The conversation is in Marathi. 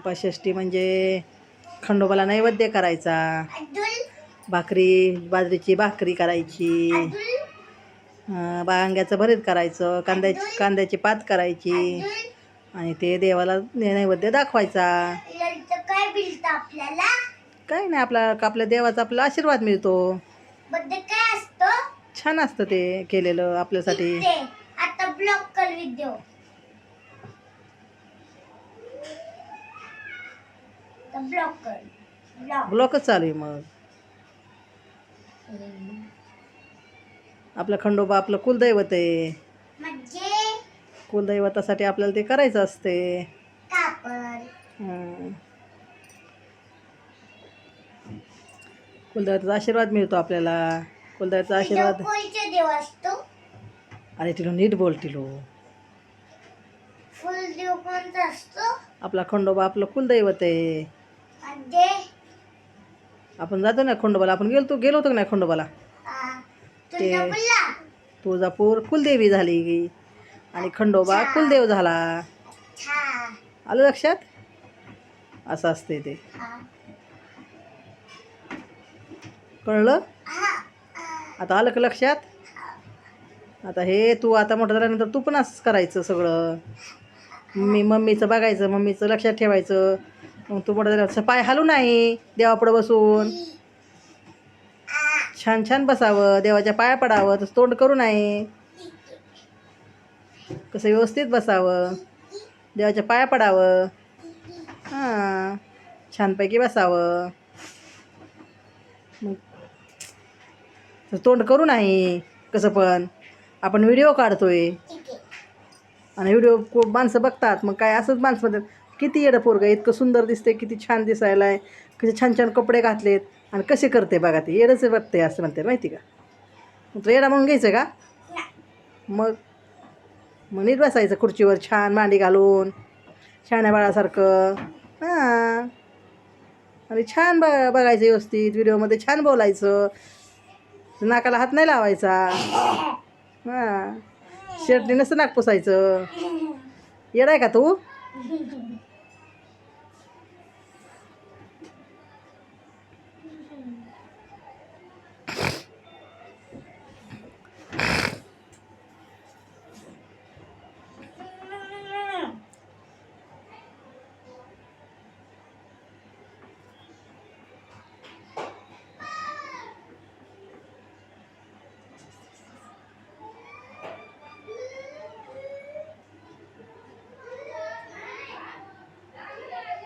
उपाषष्टी म्हणजे खंडोबाला नैवेद्य करायचा. भाकरी बाजरीची भाकरी करायची. वांग्याचं भरीत करायचं कांद्याची कांद्याची पात करायची. आणि ते देवाला नैवेद्य दाखवायचा. काय नाही आपला आपल्या देवाचा आपला आशीर्वाद मिळतो. असतं? छान असतं ते केलेलं आपल्यासाठी ते आता ब्लॉक कर ब्लॉकच चालू आहे मग. आपलं खंडोबा आपलं कुलदैवत आहे. म्हणजे? कुलदैवतासाठी आपल्याला ते करायचं असते. कापड हं. कुलदैवताचा आशीर्वाद मिळतो आपल्याला. कुलदैवताचा आशीर्वाद कोणचे देव असतो. अरे तिलो नीट बोल तिलो. फुल देव कोणता असतो? आपला खंडोबा आपलं कुलदैवत आहे. आपण जातो ना खंडोबाला. आपण गेलो गेलो होतो का नाही खंडोबाला? ते- तुळजापूर कुलदेवी झाली. आणि खंडोबा कुलदेव झाला. आलं लक्षात? असं असते ते. हा. कळलं? हा. आता आलं का लक्षात? आता हे तू आता मोठं झाल्यानंतर तू पण असंच करायचं सगळं. मम्मी मम्मीचं बघायचं मम्मीचं लक्षात ठेवायचं. मग तू पडत असं पाय हलू नाही देवापुढं बसून. छान छान बसावं देवाच्या पाया पडावं तसं तोंड करू नाही. कसं व्यवस्थित बसावं देवाच्या पाया पडावं. हां छानपैकी बसावं. मग तसं तोंड करू नाही कसं पण. आपण व्हिडिओ काढतोय. आहे आणि व्हिडिओ खूप माणसं बघतात मग काय असंच माणसं किती येडं पोरगं इतकं सुंदर दिसते किती छान दिसायला आहे कसे छान छान कपडे घातलेत आणि कसे करते बघा ते येडंच बघते असं म्हणते माहिती का? तो येडा म्हणून घ्यायचं का? मग मग नीट बसायचं खुर्चीवर छान मांडी घालून शाण्या बाळासारखं हां. आणि छान ब बघायचं व्यवस्थित व्हिडिओमध्ये छान बोलायचं नाकाला हात नाही लावायचा हां. शर्टने नसतं नाक पुसायचं. येडाय का तू?